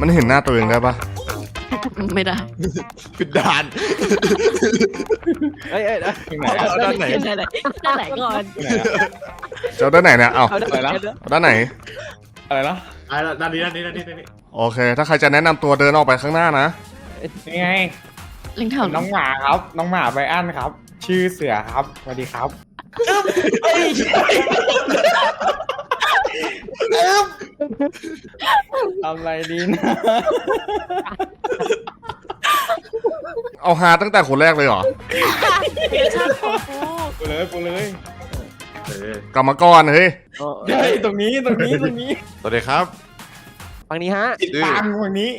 มันเห็นหน้าตัวเองได้ปะไม่ได้ปิดด่านเอ้ยเอ้ยเอ้ยที่ไหนอะเอาด้านไหนด้านไหนด้านไหนก่อนที่ไหนอะจะเอาด้านไหนเนี่ยเอาเอาได้อะไรนะเอาด้านไหน อะไรนะอะด้านนี้ด้านนี้ด้านนี้ด้านนี้โอเค ถ้าใครจะแนะนำตัวเดินออกไปข้างหน้านะ นี่ไงลิงแถวน้องหมาครับ น้องหมาไบอันครับ ชื่อเสือครับสวัสดีครับทำ อะไรดีนะเอาหาตั้งแต่คนแรกเลยเหรอชาติของกูกูเลยกูเลยเออกรรมกรเฮ้ยเฮ้ยตรงนี้ตรงนี้ตรงนี้สวัสดีครับ ฝั่งนี้ฮะ ติดปังฝั่งนี้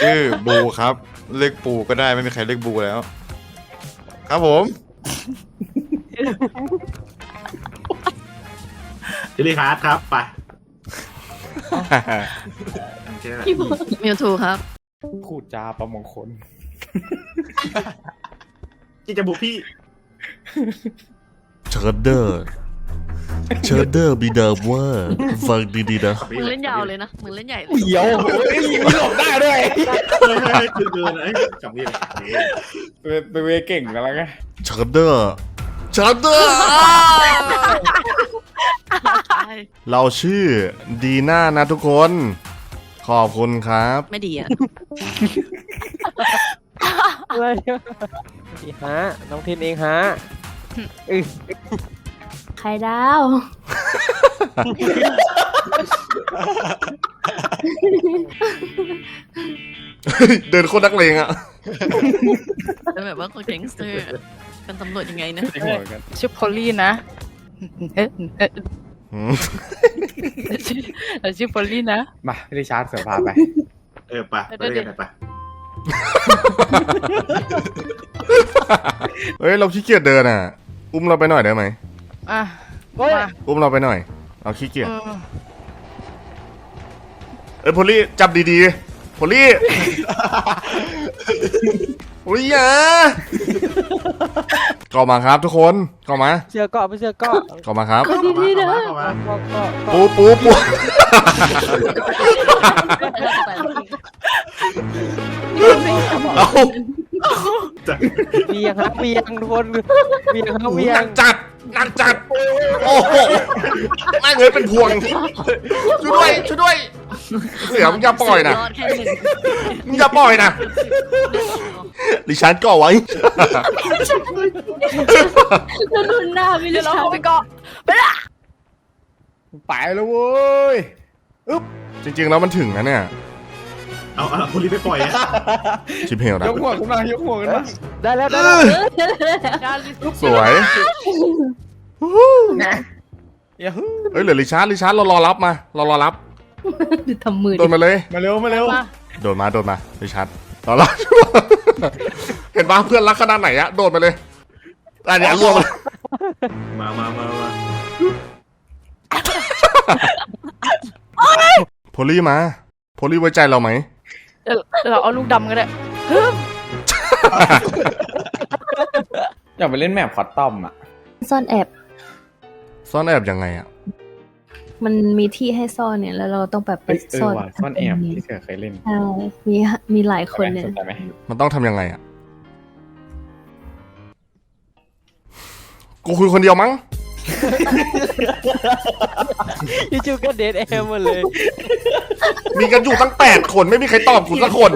ชื่อบูครับ เรียกปูก็ได้ไม่มีใครเรียกบูแล้ว ครับผม จิลลี่คาร์ดครับไปโอเคนะมิวทูครับขูดจาประมงคล ที่จะบุกพี่เชิร์เดอร์เชิร์เดอร์บีเดอร์เวอร์ฟังดีๆนะ มึงเล่นยาวเลยนะ มึงเล่นใหญ่เลย เดี๋ยวโอ้ยมีหลบได้ด้วยเฮ้ยเฮ้ยคือเกินไอ้จับนี่เลยไปไปเวเก่งกันแล้วไง เชิร์เดอร์เชิร์เดอร์ใช่ เราชื่อดีน่านะทุกคน ขอบคุณครับ ไม่ดีอะ อะไรนี่ฮะน้องทินเองฮะเอ้ยไข่ดาว เดินโคตรนักเลงอะเป็นแบบว่าคนแก๊งสเตอร์เป็นตำรวจยังไงนะไอ้หัวกันชื่อพอลลี่นะ เอ๊ะเอ๊ะอืมชื่อพอลลี่นะ มาพี่ริชาร์ดเสือพาไป เออไปไปเล่นกันไปเฮ้ยเราขี้เกียจเดินอะ อุ้มเราไปหน่อยได้ไหม อะโอ้ยมาอุ้มเราไปหน่อย เราขี้เกียจ เออเอ้ยพอลลี่จับดีๆพอลลี่ อ้ยอย่าก่อมาครับทุกคนก่อมาเสื้อเกาะไม่เสื้อเกาะก่อมาครับเข้ามาเข้ามาเข้ามาเกาะเกาะเกาะปูปูปูเอาเบียงฮะเบียงทุกคนเบียงฮะหเบียนังกจัดหนักจัด โอ้โหแม่งเลยเป็นพวงช่วยด้วยช่วยด้วย เสือมึงอย่าปล่อยนะรอดแค่หนึ่งมึงอย่าปล่อยนะดิฉันก่อไว้ แล้วดูหน้าไม่เดี๋รู้ยวเราชัเข้าไปเกาะไปแล้วเว้ยจริงๆแล้วมันถึงนะเนี่ยเอาเอาคุณรีบไปปล่อยอะชิปเฮลนะยกหัวขึ้นมายกหัวขึ้นมาได้แล้วได้แล้วดาลิสสวยอย่าฮึเอ้ยเหลือลิชาร์ดลิชาร์ดเรารอรับมาเรารอรับ ดูทำมือโดนมาเลย มาเร็วมาเร็วมาโดนมาโดนมาลิชาร์ดรอรับเห็นปะเพื่อนรักขนาดไหนอะโดนไปเลยอันเนี้ยรวมเลยมามามามาโพลี่มาโพลี่ไว้ใจเราไหมเดี๋ยวเราเอาลูกดำก็ได้อยากไปเล่นแมปคอตตอมอะซ่อนแอบซ่อนแอบยังไงอะ มันมีที่ให้ซ่อนเนี่ย แล้วเราต้องแบบไปเอ้ยเออซ่อนว่ะซ่อนแอบที่เสือเคยเล่นใช่มีมีหลายคนเนี่ยสนใจไหมมันต้องทำยังไงอะกูคุยคนเดียวมั้งจู่ๆก็เดทแอมหมดเลย มีกันอยู่ตั้งแปดคนไม่มีใครตอบกูสักคน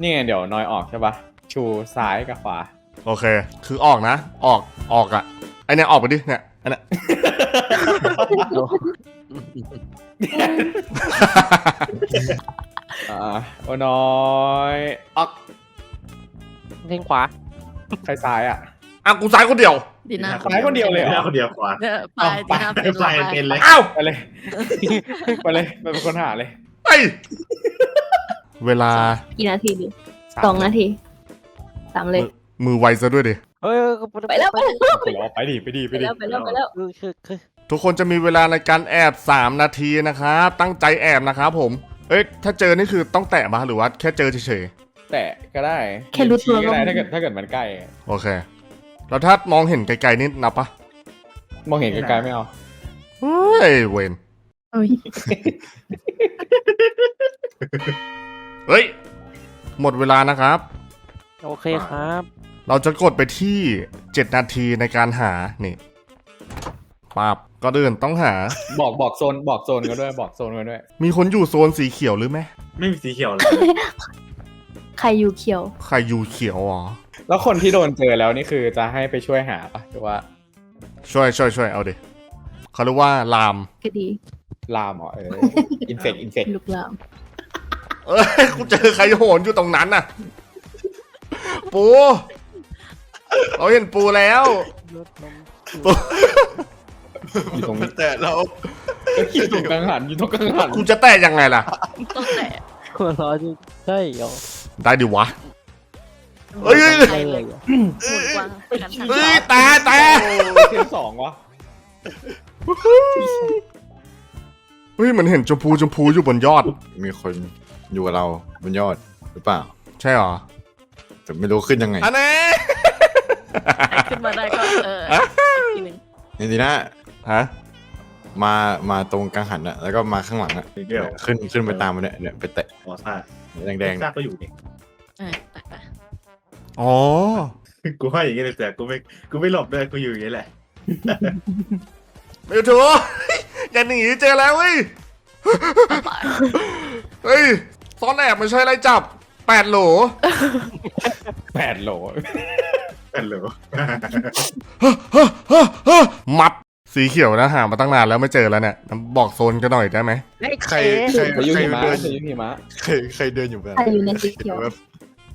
นี่ไงเดี๋ยวนอยออกใช่ปะชูซ้ายกับขวา โอเค คือออกนะ ออกออกอะไอเนี่ยออกไปดิเนี่ย อันเนี้ยอ่าโอ้น้อยออกเทงขวาใครซ้ายอะอะกูซ้ายคนเดียว ดีน่าซ้ายคนเดียวเลยเหรอคนเดียวขวาเออไปดีน่าเป็นไปเราเป็นไปเลยอ้าวไปเลยไปเลยไปเป็นคนหาเลยไปเวลากี่นาทีดิสองนาทีสามเลย มือไวซะด้วยดิ เฮ้ยไปแล้วไปแล้วไปแล้วไปดิไปดิไปไปดิแล้วไปแล้วไปแล้วคือคือทุกคนจะมีเวลาในการแอบ 3 นาทีนะครับ ตั้งใจแอบนะครับผม เอ้ย ถ้าเจอนี่คือต้องแตะมาหรือว่าแค่เจอเฉยแต่ก็ได้ แค่รู้ตัวก็ได้ถ้าเกิดถ้าเกิดมันใกล้ โอเค แล้วถ้ามองเห็นไกลๆนี่นับปะ มองเห็นไกลๆไม่เอา เฮ้ย เวนเฮ้ย หมดเวลานะครับ โอเคครับ เราจะกดไปที่ 7 นาทีในการหา นี่ปับก็เดินต้องหา บอกบอกโซนบอกโซนกันด้วยบอกโซนกันด้วย มีคนอยู่โซนสีเขียวหรือไม่ไม่มีสีเขียวเลย ใครอยู่เขียว ใครอยู่เขียวอ๋อ แล้วคนที่โดนเจอแล้วนี่คือจะให้ไปช่วยหาปะหรือว่า ช่วยช่วยช่วยเอาดิเขาเรียกว่าลาม ก็ดีลามเหรอเอออินเฟกอินเฟกลุกลาม เอ้ยกูเจอใครโหนอยู่ตรงนั้นน่ะ ปู เราเห็นปูแล้วปูอยู่ตรงแต่เราอยู่ตรงกลางหันอยู่ตรงกลางหันกูจะแตะยังไงล่ะ ต้องแตะหัวเร้อจริงใช่เหรอได้ดิวะเอ้ยใช่เลยเหรอหมุนกว้างกันทันเฮ้ยแต่แต่โอ้เทียมสองวะเฮ้ยเหมือนเห็นชมพูชมพูอยู่บนยอด มีคนอยู่กับเราบนยอดหรือเปล่า ใช่เหรอ แต่ไม่รู้ขึ้นยังไงอันนี้ ขึ้นมาได้ก็เอออีกทีหนึ่งนี่ดีนะฮะมามาตรงกลางหันอะแล้วก็มาข้างหลังอะสีเขียว ขึ้นขึ้นไปตามมันเนี่ยเนี่ยไปแตะอ๋อซ่าแดงๆซ่าเนี่ยก็อยู่นี่เออไปไปอ๋อ กูว่าอย่างงี้เลยแต่กูไม่กูไม่หลบด้วยกูอยู่อย่างงี้แหละมิวทูอย่าหนีเจอแล้วเว้ยเฮ้ยซ่อนแอบไม่ใช่ไรจับแปดโหลแปดโหล กันเหรอมับสีเขียวนะหามาตั้งนานแล้วไม่เจอแล้วเนี่ยบอกโซนกันหน่อยได้ไหมใครใครไปยุ่งใครหิมะเดินไปยุ่งหิมะใครใครเดินอยู่แบบใครอยู่ในสีเขียว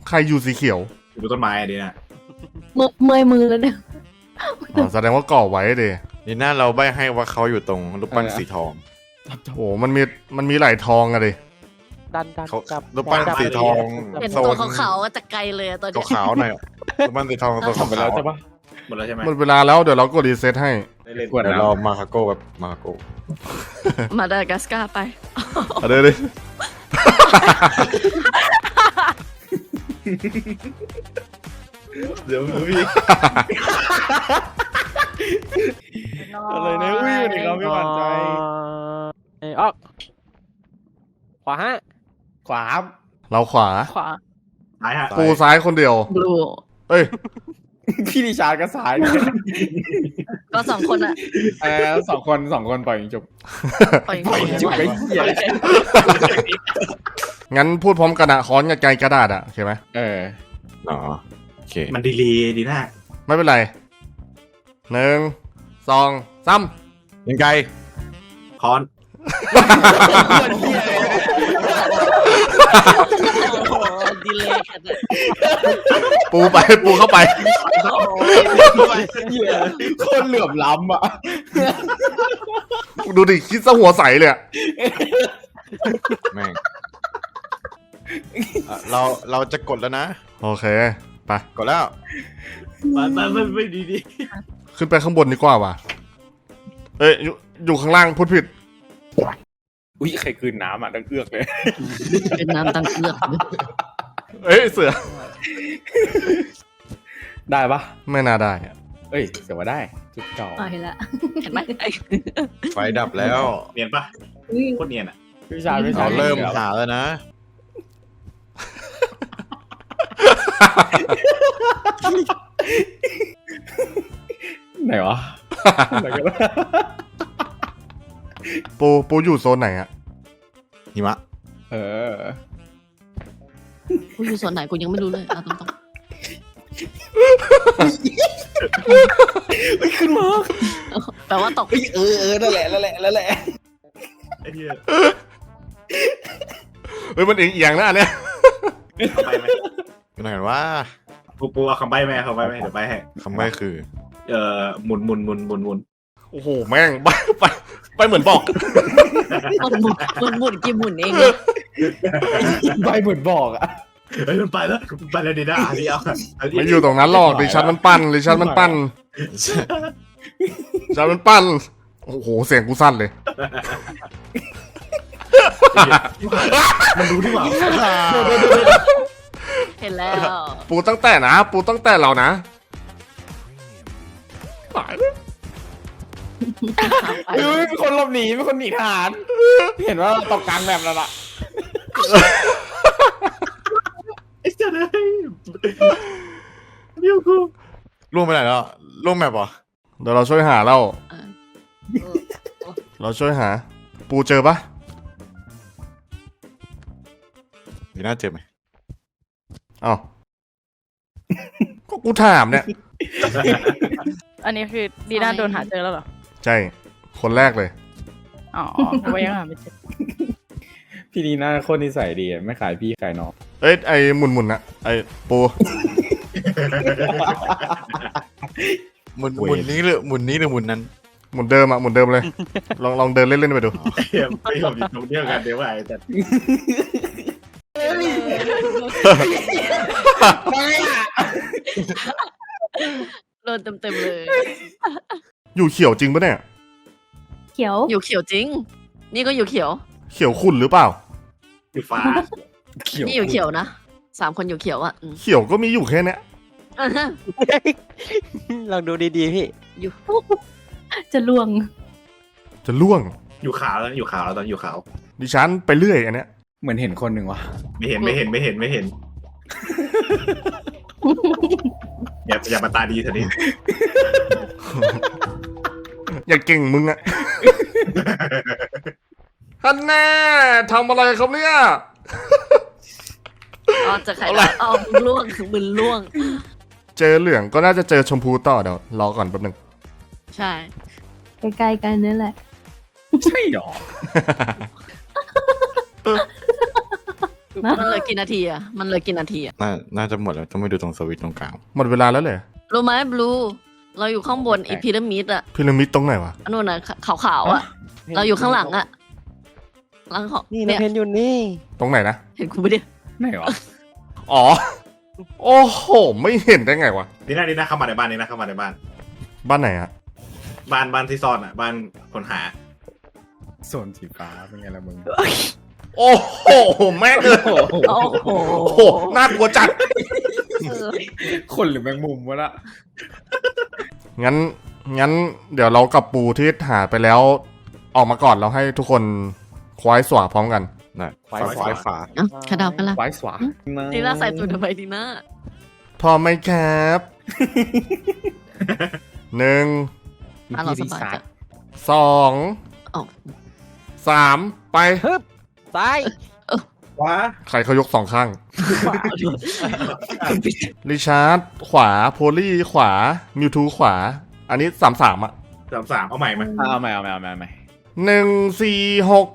ใครอยู่สีเขียวอยู่บนต้นไม้อะดีนะเมื่อยเมื่อยมือแล้วเนี่ยอ๋อแสดงว่าก่อไว้เดนี่หน้าเราใบให้ว่าเขาอยู่ตรงรูปปั้นสีทองโอ้มันมีมันมีหลายทองอะดิดันดันเขาจับรูปปั้นจับสีทองเห็นโซตัวนขาวๆจากไกลเลยอะตอนเนี้ยขาวๆหน่อย รูปปั้นสีทองตัวทำไปแล้วขาวใช่ปะหมดแล้วใช่ไหมหมดเวลาแล้วเดี๋ยวเรากดรีเซ็ตให้ ได้เล่นกวดเดี๋ยวน้เรามาคาโก้แบบมาคาโก้มาดากัสการ์ไป เอาเดี๋ยวดิเดี๋ยวพี่อะไรนะอุ้ยวันนี้เราไม่หวั่นใจ เอ้ยออกขวาฮะ ขวาเราขวาขวาท้ายฮะปูซ้ายคนเดียว บลู เอ้ย พี่ดิชาร์ดก็ซ้ายก็สองคนอะเออสองคนสองคนปล่อยยิงจบปล่อยปล่อยยิงจบไปเหี้ยงั้นพูดพร้อมกันอะค้อนกับไกลกระดาษอะโอเคไหมเอออ๋อโอเค มันดีลีดีนะไม่เป็นไรหนึ่งสองสามยังไงคอน ดีเลยกันเลยปูไปปูเข้าไปเหี้ยคนเหลื่อมล้ำอะ ดูดิคิดซะหัวใสเลยอะแม่งอะเราเราจะกดแล้วนะ โอเคไปกดแล้ว มันมันมันไม่ดีดีขึ้นไปข้างบนดีกว่าว่ะเอ้ยอยู่อยู่ข้างล่างพูดผิด อุ้ยใครคืนน้ำอะดังเอือกเลยเป็นน้ำตังเอือกเอ้ยเสือ ได้ปะไม่น่าได้อะเอ้ยเสียว่าได้จุดเก่าเอาเห็นละเห็นไหมไอ้ไฟดับแล้วเนียนปะอุ้ยโคตรเนียนอะพี่ชาร์ดพี่ชาเราร์ดเริ่มหาแล้วนะ ไหนวะไหนกันวะ ปูปูอยู่โซนไหนอะหิมะ เออ กูอยู่ส่วนไหนกูยังไม่รู้เลยเอาตรงขึ้นมาๆแปลว่าตกเอ้ยเออเออนั่นแหละนั่นแหละนั่นแหละไอ้เหี้ยเฮ้ยมันเอียงเอียงๆนะอันเนี้ยไปไหมเป็นไงกันว่าปูปูเอาคำใบ้ไหมเอาคำใบ้ไหมเดี๋ยวใบ้ให้คำใบ้คือ เอ่อหมุนหมุนหมุนหมุนหมุนโอ้โหแม่ง ไปไป ไปเหมือนบอกหมุนหมุนหมุนหมุนกี่หมุนเองใบเหมือนบอกอะเฮ้ยมันไปแล้วมันไปแล้วดีนะอันนี้เอาอันนี้ไม่อยู่ตรงนั้นหรอกดิฉันมันปั้นดิฉันมันปั้นดิฉันมันปั้น โอ้โห เสียงกูสั้นเลย มันรู้ที่ว่าเห็นแล้ว ปูตั้งแต่นะ ปูตั้งแต่เรานะตายแล้ว เฮ้ยเป็นคนหลบหนีเป็นคนหนีทหาร เห็นว่าเราตกกลางแบบแล้วล่ะไอ้เจ้าเลยเดี๋ยวกูล่วงไปไหนแล้วล่วงแมปเหรอเดี๋ยวเราช่วยหาเราเออเราช่วยหา ปูเจอปะมีน่าเจอไหมเอ้าก็กูถามเนี่ย อันนี้คือดีน่าโดนหาเจอแล้วเหรอ ใช่ คนแรกเลย อ๋อไว้ยังหาไม่เจอพี่ดีน่าโคตรนิสัยดีอะไม่ขายพี่ขายน้องเอ้ยไอ้หมุนหมุนๆนะไอ้ปู หมุนหมุนนี้หรือหมุนนี้หรือหมุนนั้น หมุนเดิมอะหมุนเดิมเลย ลองลองเดินเล่นๆไปดู เดี๋ยวไม่ยอมอยู่ตรงเดียวกันเดี๋ยวว่าไอ้แต่โดนเต็มๆเลย อยู่เขียวจริงปะเนี่ย เขียว อยู่เขียวจริง นี่ก็อยู่เขียว เขียวขุ่นหรือเปล่า อยู่ฟ้านี่อยู่เขียวนะสามคนอยู่เขียวอะอืมเขียวก็มีอยู่แค่เนี้ยอ่าฮะลองดูดีๆพี่ อยู่จะล่วง จะล่วง อยู่ขาวแล้วอยู่ขาวแล้วตอนอยู่ขาว ดิฉันไปเรื่อยอันเนี้ย เหมือนเห็นคนหนึ่งว่ะไม่เห็นไม่เห็นไม่เห็นไม่เห็น อย่าอย่ามาตาดีเถอะนี่ อย่าเก่งมึงอะฮันแน่ทำอะไรครับเนี่ยอ๋อจะขายเอาล่ะอ๋อมึงล่วงมึงล่วง เจอเหลืองก็น่าจะเจอชมพูต่อเดี๋ยวรอก่อนแป๊บหนึง ใช่ ใกล้ๆกันนี่แหละ ใช่หรอมันเหลยกี่นาทีอะ มันเหลยกี่นาทีอะ น่าน่าจะหมดแล้วต้องไปดูตรงสวิตช์ตรงกลาง หมดเวลาแล้วเลยรู้ไหมบลู เราอยู่ข้างบนอีพีระมิดอะพีระมิดตรงไหนวะอันนู้นน่ะขาวๆอะเราอยู่ข้างหลังอะหลังของนี่น้อเนี่งยเพนอยู่นี่ ตรงไหนนะ เห็นกูไม่ได้ไหนวะอ๋อ โอ้โห ไม่เห็นได้ไงวะ นี่นะนี่นะเข้ามาในบ้านนี่นะเข้ามาในบ้าน บ้านไหนอะบ้านบ้านที่ซ่อนอะ บ้านคนหาโซนสีฟ้าเป็นไงล่ะมึง โอ้โห แม่งเลยโอ้โหโอ้โห น่ากลัวจัด คนหรือแมงมุมวะละ งั้นงั้นเดี๋ยวเรากับปูที่หาไปแล้ว ออกมาก่อนเราให้ทุกคนคว้ายสวาพร้อมกันน่ะไฟฝาฟ้าไฟฟ้าเอ้าคาดาวกันละไว้สวาดีน่าใส่สูททำไมดีน่าพร้อมไหมครับหนึ่งอะเราสบายจ้ะสองอ๋อสามไป ซ้าย ว้าใครเขายกสองข้าง ริชาร์ดขวา โพลี่ขวา มิวทูขวา อันนี้สามสามอะสามสามเอาใหม่มาเอาใหม่เอาใหม่เอาใหม่เอาใหม่หนึ่งสี่หก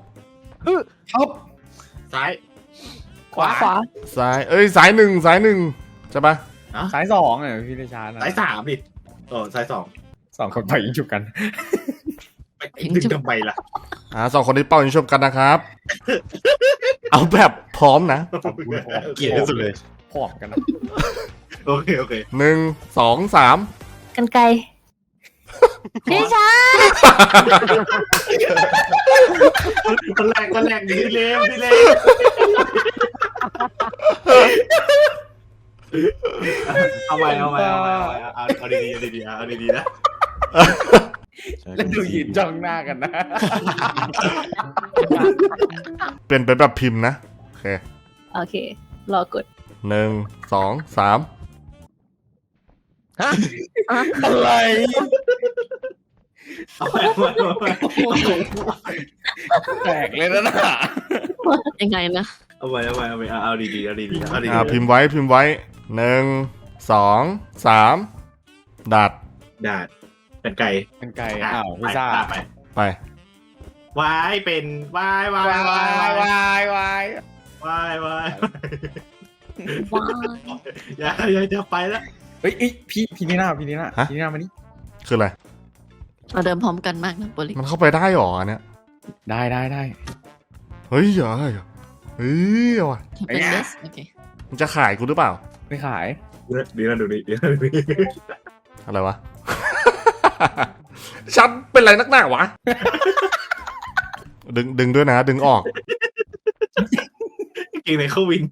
ซ้ายขวาขวาซ้ายเอ้ยสายหนึ่งสายหนึ่งใช่ปะสายสองอะพี่เดชาร์นะซ้ายสามดิเออซ้ายสองสองคนไปยิงฉุกกันไปดึงทำไมล่ะอ่าสองคนนี้เป้ายิงชมกันนะครับ เอาแบบพร้อมนะเกลียดที่สุดเลยพร้อมกันนะโอเคโอเคหนึ่งสองสามกันไกลพี่ชายคนแรกคนแรกดีเร็วดีเร็วเอาใหม่เอาใหม่เอาใหม่เอาใหม่เอาเอาดีๆเอาดีๆเอาดีๆนะ แล้วดูยืนจ้องหน้ากันนะ เป็นไปแบบพิมพ์นะ โอเค โอเค รอกดหนึ่งสองสามอะไรเอาใหม่เอาใหม่เอาใหม่แตกเลยนะน่ะยังไงนะ เอาใหม่เอาใหม่เอาใหม่เอาเอาดีๆเอาดีๆเอาดีอ่าพิมพ์ไว้พิมพ์ไว้หนึ่งสองสามดัดๆดาด เป็นไก่เป็นไก่อ้าวพิซซ่าไปไปวายเป็นวายวายวายวายวายวายวายวายว้ายอย่าอย่าจะไปแล้วเฮ้ยเอ้ยพี่พี่นี่หน้าพี่นี่หน้าพี่นี่หน้ามานี่คืออะไรเราเดินพร้อมกันมากนะโบลิมันเข้าไปได้หรออันเนี่ย ได้ได้ได้เฮ้ยเหรอเฮ้ยเฮ้ยเอาว่ะเป็นเดสโอเคมันจะขายกูหรือเปล่า ไม่ขายดีนะดูดิดีนะดูดิอะไรวะ ฉันเป็นไรนักหนาวะ ดึงดึงด้วยนะ ดึงออก เก่งในเข้าวิน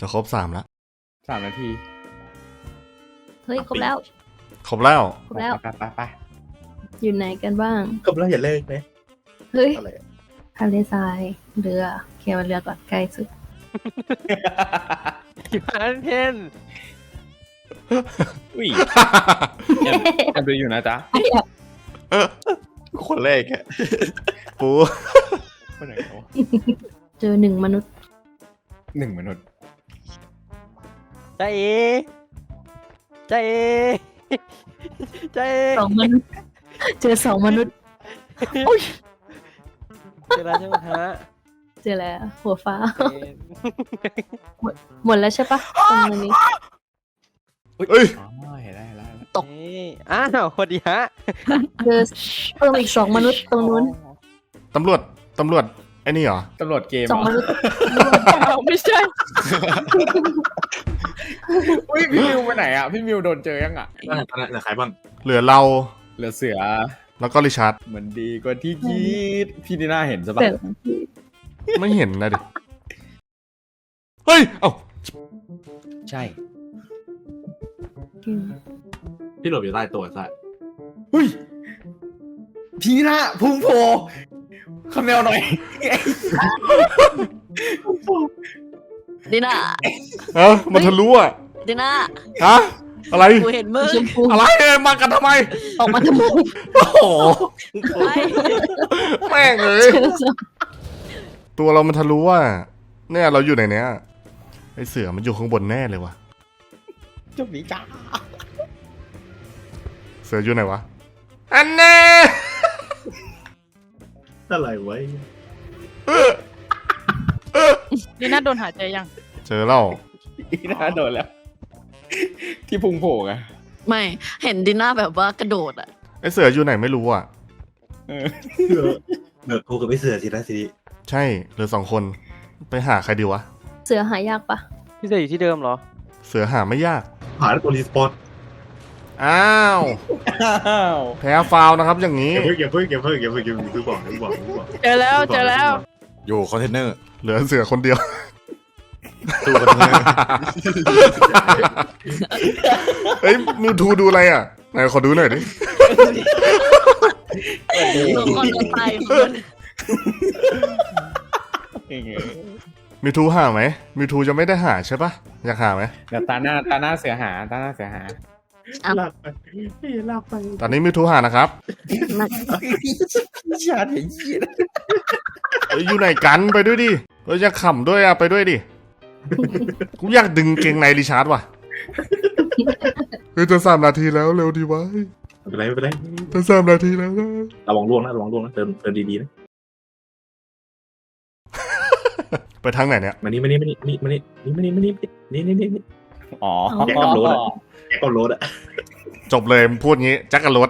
จะครบสามแล้วสามนาทีเฮ้ยครบแล้วครบแล้วครบแล้วไปไปไปอยู่ไหนกันบ้าง ครบแล้วอย่าเลิกนะเฮ้ยอะไรทะเลทรายเรือเคลียร์เรือก่อนใกล้สุด ทีมหาน้องเทน อุ้ยแอบแอบดูอยู่นะจ๊ะคนแรกอะปูคนไหนเขาเจอหนึ่งมนุษย์หนึ่งมนุษย์ใจเอใจเอใจเอสองมนุษย์เจอสองมนุษย์เจอแล้วใช่ไหมฮะเจอแล้วหัวฟ้าเอ็นหมดแล้วใช่ปะตรงนี้ เอ้ยอ๋อเห็นได้เห็นได้นี่อ้าวสวัสดีฮะ เจอเพิ่มอีกสองมนุษย์ตรงนู้นตำรวจตำรวจไอ้นี่เหรอตำรวจเกมสองเหมรอนุษย์เราไม่ใช่ อุ้ยพี่มิวไปไหนอะ พี่มิวโดนเจอยังอะ นั่นนั่นเหลือใครบ้างเหลือเราเหลือเสือแล้วก็ริชาร์ดเหมือนดีกว่าที่คิด พี่ดีน่าเห็นใช่ปะเสร็จไม่เห็นนะดิเฮ้ยเอ้าใช่ ที่หลบอยู่ใต้ตัวใช่อุ้ยพี่ดีน่าพุ่งโผล่คำแนวหน่อยดิน่าเอ้ามันทะลุอะดิน่าฮะอะไรกูเห็นมึงชมพูอะไรเอ้ยมากันทำไมออกมาทำไมโอ้โหไปแม่งเอ้ยตัวเรามันทะลุอะเนี่ยเราอยู่ในเนี้ยไอเสือมันอยู่ข้างบนแน่เลยว่ะ จบนี้จ้าเสืออยู่ไหนวะ อันแน่อะไรไว้ดีน่าโดนหาเจอยัง เจอแล้วดีน่าโดนแล้ว ที่พุ่งโผล่ไงไม่เห็นดิน่าแบบว่ากระโดดอะ ไอเสืออยู่ไหนไม่รู้อะ เออเบิกกูกับไม่เสือสินะสิริใช่เหลือสองคน ไปหาใครดีวะ เสือหายากปะพี่เสืออยู่ที่เดิมเหรอ เสือหาไม่ยาก หาแล้วตัวรีสปอนอ้าว อ้าวแพ้ฟาวล์นะครับอย่างนี้ อย่าเพิ่งอย่าเพิ่งอย่าเพิ่งอย่าเพิ่งอย่าเพิ่งคือบอกคือบอกคือบอกเจอแล้วเจอแล้ว อยู่คอนเทนเนอร์เหลือเสือคนเดียว ตู้คอนเทนเนอร์เฮ้ยมิวทูดูอะไรอะไหนขอดูหน่อยดิตัวคนจะตายคนเองเออ มิวทูหาไหมมิวทูจะไม่ได้หาใช่ปะอยากหาไหมเดี๋ยวตาหน้าตาหน้าเสือหาตาหน้าเสือหาลากไปพี่ลากไปตอนนี้มิวทูหานะครับชาไอ้เหี้ยเอ้ยอยู่ไหนกันไปด้วยดิเอ้ยอยากขำด้วยอะไปด้วยดิกูอยากดึงเกงในริชาร์ดว่ะเฮ้ยจะสามนาทีแล้วเร็วดีวะไม่เป็นไรไม่เป็นไรจะสามนาทีแล้วนะระวังล่วงนะระวังล่วงนะเดินเดินดีๆนะ ไปทางไหนเนี่ยมานี่มานี่มานี่มานี่มานี่มานี่นี่นี่นี่นี่อ๋อแกะกับโรสอะแกก็รถอะจบเลยมึงพูดงี้แจ็คกับรถ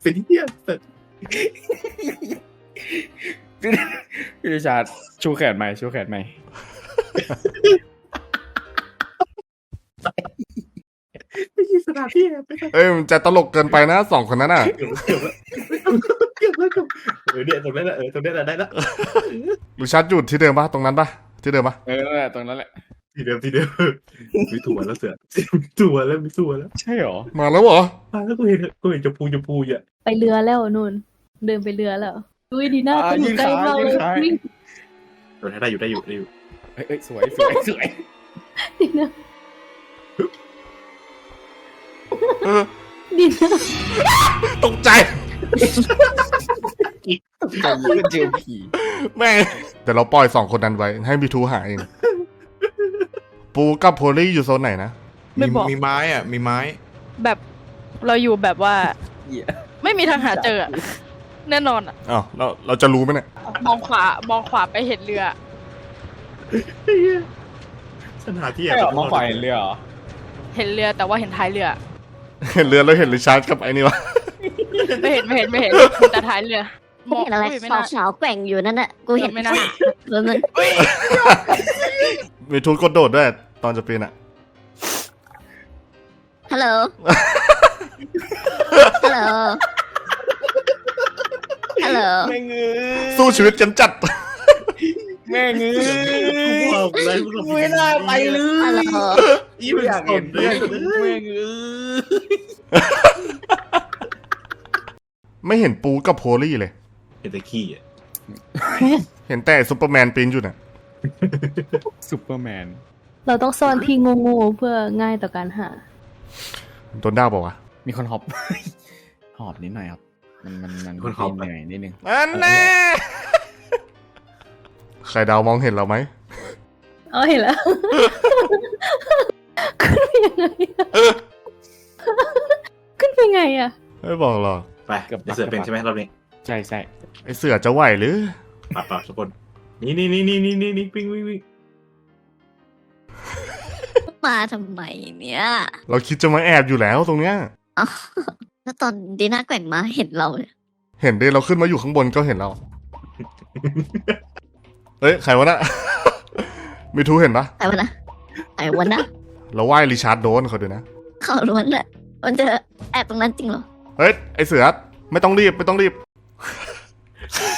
เป็นที่เที่ยแต่พี่ริชาร์ดชูแขนใหม่ชูแขนใหม่ไม่ใช่สถานที่ไม่ใช่เอ้ยมันจะตลกเกินไปนะสองคนนั้นอะ เกี่ยวเกี่ยวเกี่ยวเกี่ยวเออเนี่ยตรงนั้นแหละเออตรงนี้แหละได้ละริชาร์ดอยู่ที่เดิมปะตรงนั้นปะที่เดิมปะเออนั่นแหละตรงนั้นแหละทีเดิมทีเดิมมีถั่วแล้วเสือมีถั่วแล้วมีถั่วแล้ว ใช่เหรอ มาแล้วเหรอมาแล้วกูเห็นกูเห็นจมูกจมูกอะไปเรือแล้วนู่น เดินไปเรือแล้วอุ้ยดีน่าอ่าก็อยู่ใกล้ยืนขาเรายืเลนยขาวิ่งเออได้อยู่ได้อยู่ได้อยู่เอ้ยเอ้ยสวยสวยสวยดีน่าเออดีน่าตกใจ ใจเย็นเจอผีแม่งแต่เราปล่อยสองคนนั้นไว้ ให้มิทูหาเอง ปูกับโพลี่อยู่โซนไหนนะ ไม่มีบอก มีไม้อะ มีไม้ แบบเราอยู่แบบว่า เหี้ยไม่มีทางหาเจออะแน่นอนอะอ้าวเราเราจะรู้ไหมเนี่ย มองขวามองขวาไปเห็นเรือสถานที่ใช่เหรอมองขวาเห็นเรือเหรอ เห็นเรือแต่ว่าเห็นท้ายเรือ เห็นเรือแล้วเห็นริชาร์ดกับไอ้นี่วะ ไม่เห็นไม่เห็นไม่เห็นเห็นแต่ท้ายเรือมองเห็นอะไรยไม่สาน่าวสาวๆแกว่งอยู่นั่นน่ะกูเห็นไม่น่าแล้วนั่นมิทูกดโดดด้วยตอนจะปีนอะฮัลโหล ฮัลโหล ฮัลโหล แม่งเอ้ยสู้ชีวิตกันจัด แม่งเอ้ยบอกเลยไม่น่าไปเลยฮัลโหล อีมันอยากสเห็นนเลเพื่อนยแม่งเอ้ย ไม่เห็นปูกับโพลี่เลย เห็นแต่ขี้อะเห็นแต่ซุปเปอร์แมนปีนอยู่น่ะ ซูเปอร์แมน เราต้องซ่อนที่โง่ๆเพื่อง่ายต่อการหา โดนด้าบอกว่ามีคนหอบ หอบนิดหน่อยครับ มันมันมันเหนื่อยนิดนึง อันแน่ใครดาวมองเห็นเราไหม อ๋อเห็นแล้ว ขึ้นไปยังไงอะขึ้นไปไงอะไม่บอกหรอก ไปเสือเป็นใช่ไหมรอบนี้ใช่ใช่ไอเสือจะไหวหรือปัดปัดทุกคนนี่นี่นี่นี่นี่นี่นี่วิ่งวิ่งวิ่งมาทำไมเนี่ยเราคิดจะมาแอบอยู่แล้วตรงเนี้ยอ้าวแล้วตอนดีน่าแกว่งมาเห็นเราเนี่ยเห็นดิเราขึ้นมาอยู่ข้างบนก็เห็นเราเฮ้ยใครวะน่ะ มีทูเห็นปะแต่วันนะแต่วันนะเราไหว้ริชาร์ดโดนเขาดูนะเขาล้วนแหละมันจะแอบตรงนั้นจริงเหรอ เฮ้ยไอเสือไม่ต้องรีบไม่ต้องรีบ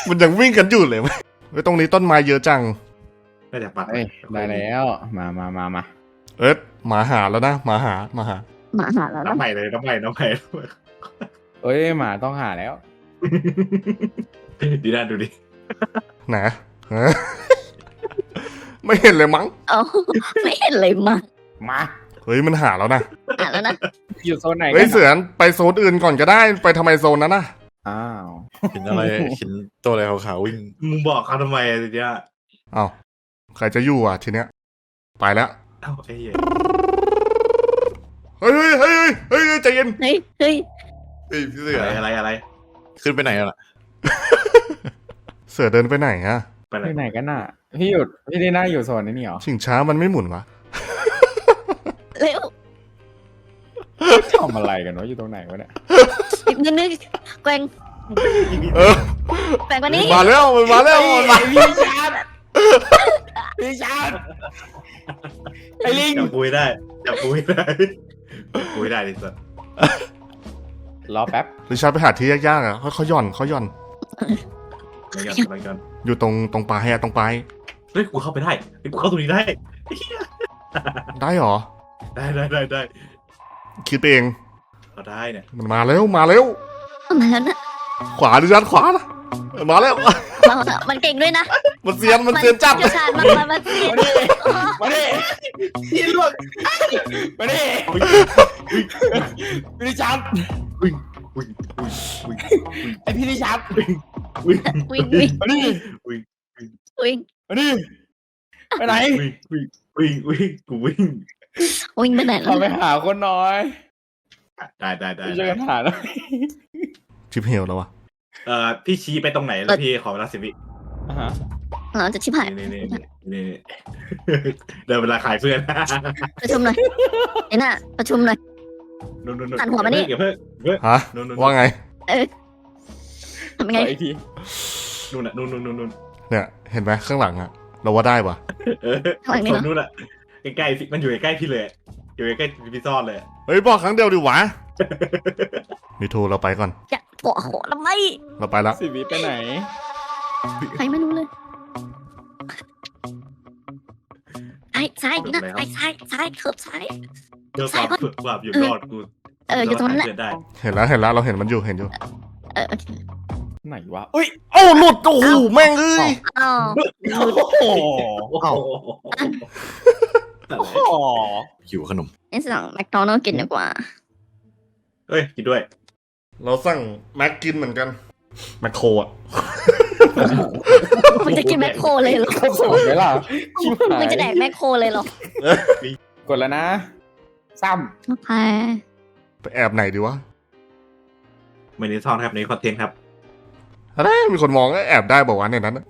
มันยังวิ่งกันอยู่เลยเว้ยเฮ้ยตรงนี้ต้นไม้เยอะจังได้แต่ปัดเอ้ยได้แล้ว มามามามาเอ๊ะหมาหาแล้วนะหมาหาหมาหาหมาหาแล้วน้ำนะใหม่เลยน้ำใหม่น้ำใหม่เอ้ยหมาต้องหาแล้ว ดีน่าดูดิไหนฮะ ไม่เห็นเลยมั้งเอ้าไม่เห็นเลยมามา เฮ้ยมันหาแล้วนะอ่านแล้วนะอยู่โซนไหนเฮ้ยกันเสือไปโซนอื่นก่อนก็ได้ไปทำไมโซนนั้นนะอ้าวเห็นอะไรเห็นตัวอะไรขาวๆวิ่งมึงบอกเขาทำไมอะทีเนี้ยอ้าวใครจะอยู่อะทีเนี้ย ไปแล้วเอ้าไอ้เหี้ยเฮ้ยเฮ้ยเฮ้ยเฮ้ยเฮ้ยใจเย็นเฮ้ยเฮ้ยเฮ้ยพี่เสือะอไรอะไรอะไรขึ้นไปไหนแล้วล่ะเสือเดินไปไหนอะไปไหนที่ไหนกันน่ะ พี่หยุดพี่ดีน่าอยู่โซนนี้เหรอชิงช้ามันไม่หมุนวะ เร็วทำอะไรกันวะอยู่ตรงไหนวะเนี่ยอีกนิดนึงแกว่งเออแกว่งกว่านี้มาแล้วมันมาแล้วมันมาพี่ชาร์ดพี่ชาร์ดไอ้ลิงจับปุยได้จับปุยได้จับปุยได้ดิสัสรอแป๊บริชาร์ดไปหาที่ยากๆอะเขาเขาหย่อนเขาหย่อนอะไรกันอะไรกันอยู่ตรงตรงปลายอะตรงปลายเฮ้ยกูเข้าไปได้เฮ้ยกูเข้าตรงนี้ได้ได้หรอ ได้ได้ได้ได้คิดไปเองเขาได้เนี่ยมันมาแล้วมาแล้ว มาแล้วนะขวาริชาร์ดขวานะมาแล้ว มาแล้วมันเก่งด้วยนะมันเซียนมันเซียนจัดเชี่ยวชาญมันมันมันเซียนมาดิพี่ลวกมาดิพี่ดิชาร์ดวิ่งวิ่งวิ่งไอพี่ดิชาร์ดวิ่งวิ่งวิ่งมาดิวิ่งวิ่งมาดิไปไหนวิ่งวิ่งวิ่งวิ่งกูวิ่ง วิ่งไปไหนขแล้อวไปหาคนน้อยได้ได้ได้พี่ช่วยกันหาหน่อยชิปเฮลแล้ววะเอ่อพี่ชี้ไปตรงไหนแล้วพี่ขอเวลาสิบวิอ่าฮะเราจะชิบหายนี่นี่นี่นี่เดินเวลาขายเพื่อนประชุมหน่อยเอ็น่ะประชุมหน่อยนู่นนู่นหันหัวมานี่เก็บเพิ่งเพิ่งฮะนู่นนู่นว่าไงทำยังไงขออีกทีนู่นน่ะนู่นนู่นนู่นนู่นเนี่ยเห็นไหมข้างหลังอะเราว่าได้ปะเออข้างหลังนี่เหรอนู่นน่ะ ใกล้ๆพี่มันอยู่ใกล้ๆพี่เลย อยู่ใกล้ๆพี่ซ่อนเลย เฮ้ยบอกครั้งเดียวดิวะมีทูเราไปก่อน จะโกะโหทำไมเราไปแล้วสิวิไปไหน ใครไม่รู้เลยไอ้ซ้ายนี่นะไอ้ซ้ายซ้ายเถิบซ้ายเพื่อความเพื่อความอยู่รอดกูเอออยู่ตรงนั้นแหละเพื่อนได้เห็นแล้วเห็นแล้วเราเห็นมันอยู่เห็นอยู่เออโอเคไหนวะอุ้ยเอ้าหลุดโอ้โหแม่งเอ้ยอ้าวโอ้โห โอ้โห โอ้โหหิวขนมนี่สั่งแมคโดนัลด์กินดีกว่าเฮ้ย กินด้วย เราสั่งแม็กกินเหมือนกัน แมคโครอะมึงจะกินแมคโครเลยเหรอเขาสอนไหมล่ะชิบหายมึงจะแดกแมคโครเลยเหรอกดแล้วนะ ซ้โอเคไปแอบไหนดีวะไม่ได้ซ่อนครับในคอนเทนต์ครับ อะไรมีคนมองก็แอบได้บอกว่าในนั้นอะ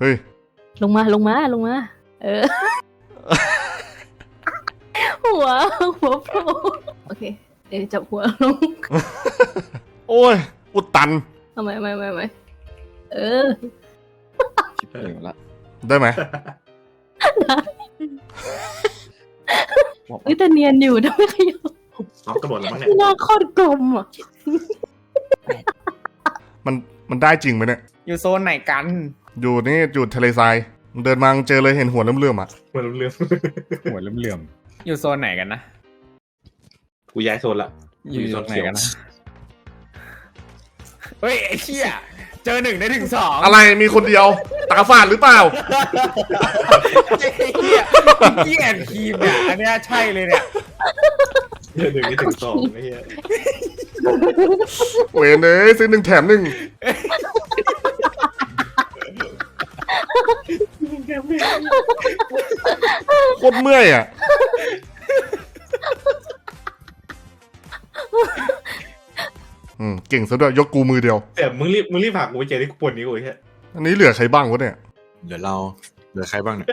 เฮ้ย ลงมาลงมาลงมา เออ หัว หัวโผล่โอเค เดี๋ยวจับหัวลงโอ้ย อุดตัน ทำไมไม่ไม่ไม่เออำชิบหายละได้ไหมเอ้ยแต่เนียนอยู่ทำไมขยับซ้อมกระโดดแล้วมั้งเนี่ย หน้าโคตรกลมอะ มันมันได้จริงไหมเนี่ย อยู่โซนไหนกัน อยู่นี่อยู่ทะเลทราย เดินมาเจอเลยเห็นหัวเลื่อมๆอะมันรู้เรื่องหัวเหลื่อมๆอยู่โซนไหนกันนะกูย้ายโซนละอยู่โซนไหนกันนะฮ้ยไอ้เชี่ยเจอหนึ่งได้ถึงสองอะไรมีคนเดียว ตาฝาดหรือเปล่าไอ้เหี้ยเหี้ยแอนครีมเนี่ยอันเนี้ยใช่เลยเนี่ยเดี๋ยวหนึ่งนี่ถึงสองไอ้เหี้ยเวนเอ้ยซื้อหนึ่งแถมหนึ่ง โคตรเมื่อยอะ อืมเก่งซะด้วยยกกูมือเดียว แต่มึงรีบมึงรีบพากูไปเจอที่กูปวดนี้กูไอ้เหี้ยอันนี้เหลือใครบ้างวะเนี่ยเดี๋ยวเรา เหลือใครบ้างเนี่ย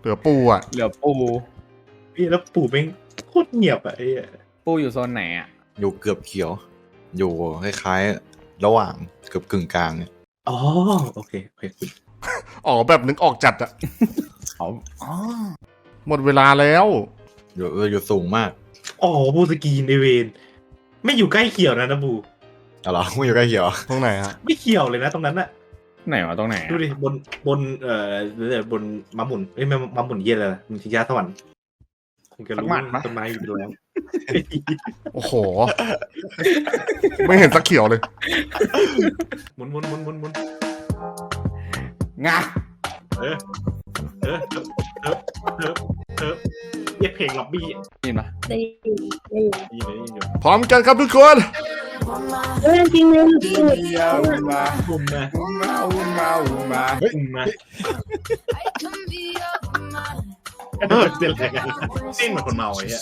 เหลือปูอะ เหลือปูพี่แล้วปู่แม่งโคตรเงียบอะไอ้เหี้ยปูอยู่โซนไหนอะ อยู่เกือบเขียว อยู่คล้ายๆ ระหว่างเกือบกึ่งกลางเนี่ยอ๋อโอเคโอเคคุณ ออกแบบนึกออกจัดอะเขาอ๋อหมดเวลาแล้ว อยู่เอออยู่สูงมากอ๋อบูสกีนในเวนไม่อยู่ใกล้เขียวนะนะบู เอาเหรอไม่อยู่ใกล้เขียวตรงไหนฮะไม่เขียวเลยนะตรงนั้นน่ะ ไหนวะตรงไหนอะดูดิบนบนเอ่อบนม้าหมุนเอ้ยไม่ม้าหมุนเย็นเลยมันทิยาสวรรค์คงจะรู้ต้นไม้อยู่ตรงนั้นโอ้โห ไม่เห็นสักเขียวเลย หมุนหมุนหมุนหมุนหมุน งาเออเออเออเออเออเรียกเพลงล็อบบี้ยินปะได้ยินได้ยินดีเลยนี่อยู่พร้อมกันครับทุกคนเรื่องจริงเลยสุดมาบุมนะมาอุมาอุมาบุมนะเออเป็นอะไรกันสิ้นเหมือนคนเมาไอ้เหี้ย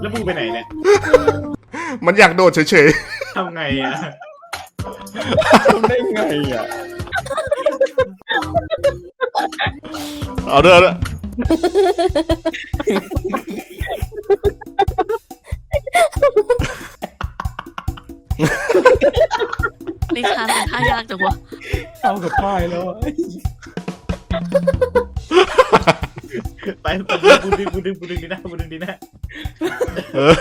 แล้วบูไปไหนเนี่ยมันอยากโดดเฉยทำไงอะทำได้ไงอะๆ เอาเด้อเอาเด้อลิชาร์ดเป็นท่ายากจังวะเอากับป้ายแล้วอะไปไปบูดึงบูดึงบูดึงดีนะบูดึงดีนะเออ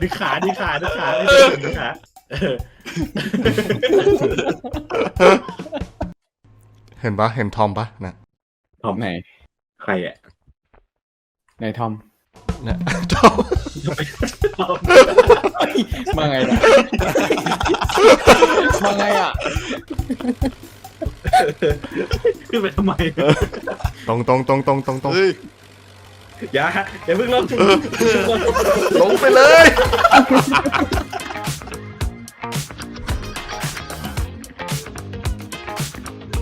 ดึงขาดึงขาดึงขาดึงขา เออเห็นปะเห็นทอมปะนะไหน ใครอะไหนทอมเนี่ยทอมมาไงเนี่ยมาไงอะขึ้นไปทำไมตรงตรงตรงตรงตรงตรงเฮ้ยอย่าอย่าเพิ่งลงลงไปเลย